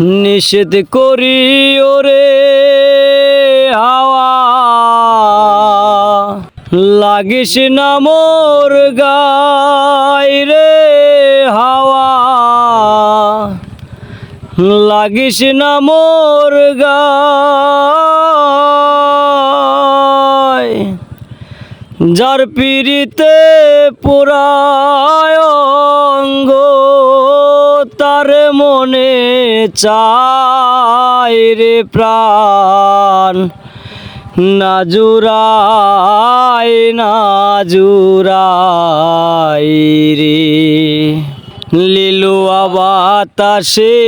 নিষেধ করি ওরে হাওয়া। লাগিস না মোর গাই রে হাওয়া। লাগিস না মোর গায় যার পিড়িতে পুরায়ঙ্গ তার মনে চায় রে প্রাণ। নাজুরাই নাজুরাই রে। লিলুয়া বাতাসে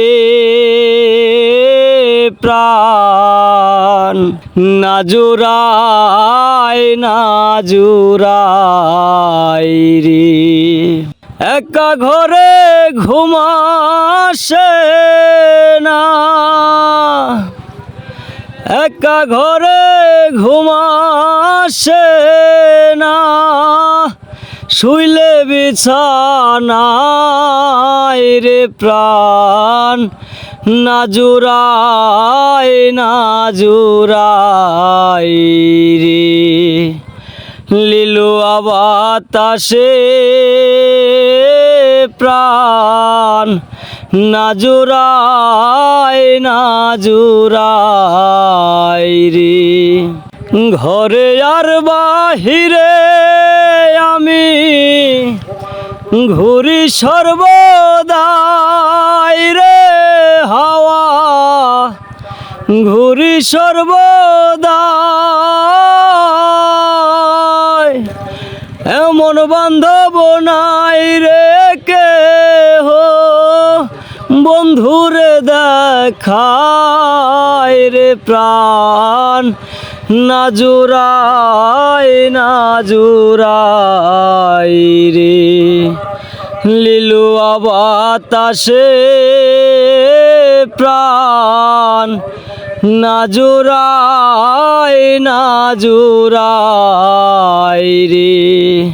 প্রাণ। নাজুরাই নাজুরাই রে। একা ঘরে ঘুমাসে না। একা ঘরে ঘুমাসে না। শুইলে বিছানায় রে প্রাণ নাজুরাই নাজুরাই রে। লিলু বাতাসে প্রাণ। নাজুরাই নাজুরাই রে। ঘরে আর বাহিরে আমি ঘুরি সর্বদাই রে হাওয়া। ঘুরি সর্বদাই, এমন বান্ধব নাই রে কে বন্ধুরে দেখায় রে প্রাণ নাজুরাই নাজুরাই রে। লিলু বাতাসে প্রাণ নাজুরাই নাজুরাই রে।